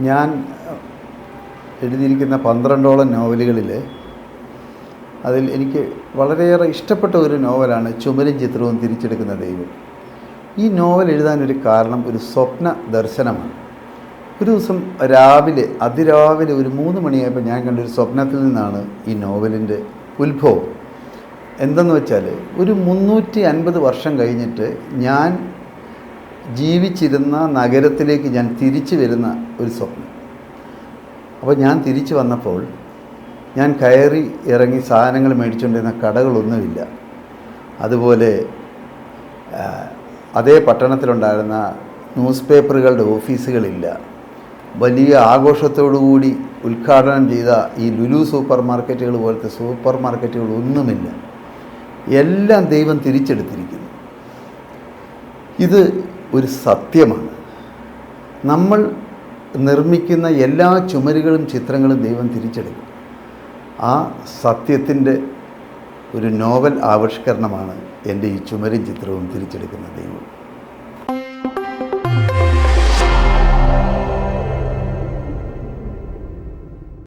ഞാൻ എഴുതിയിരിക്കുന്ന പന്ത്രണ്ടോളം നോവലുകളിൽ അതിൽ എനിക്ക് വളരെയേറെ ഇഷ്ടപ്പെട്ട ഒരു നോവലാണ് ചുമരും ചിത്രവും തിരിച്ചെടുക്കുന്ന ദൈവം. ഈ നോവൽ എഴുതാനൊരു കാരണം ഒരു സ്വപ്ന ദർശനമാണ്. ഒരു ദിവസം രാവിലെ അതിരാവിലെ ഒരു മൂന്ന് മണിയായപ്പോൾ ഞാൻ കണ്ടൊരു സ്വപ്നത്തിൽ നിന്നാണ് ഈ നോവലിന്റെ ഉത്ഭവം. എന്തെന്ന് വെച്ചാൽ ഒരു മുന്നൂറ്റി അൻപത് വർഷം കഴിഞ്ഞിട്ട് ഞാൻ ജീവിച്ചിരുന്ന നഗരത്തിലേക്ക് ഞാൻ തിരിച്ചു വരുന്ന ഒരു സ്വപ്നം. അപ്പോൾ ഞാൻ തിരിച്ചു വന്നപ്പോൾ ഞാൻ കയറി ഇറങ്ങി സാധനങ്ങൾ മേടിച്ചുകൊണ്ടിരുന്ന കടകളൊന്നുമില്ല. അതുപോലെ അതേ പട്ടണത്തിലുണ്ടായിരുന്ന ന്യൂസ് പേപ്പറുകളുടെ ഓഫീസുകളില്ല. വലിയ ആഘോഷത്തോടുകൂടി ഉദ്ഘാടനം ചെയ്ത ഈ ലുലു സൂപ്പർ മാർക്കറ്റുകൾ പോലത്തെ സൂപ്പർ മാർക്കറ്റുകൾ ഒന്നുമില്ല എല്ലാം ദൈവം തിരിച്ചെടുത്തിരിക്കുന്നു. ഇത് ഒരു സത്യമാണ്. നമ്മൾ നിർമ്മിക്കുന്ന എല്ലാ ചുമരുകളും ചിത്രങ്ങളും ദൈവം തിരിച്ചെടുക്കും. ആ സത്യത്തിന്റെ ഒരു നോവൽ ആവിഷ്കരണമാണ് എന്റെ ഈ ചുമരും ചിത്രവും തിരിച്ചെടുക്കുന്ന ദൈവം.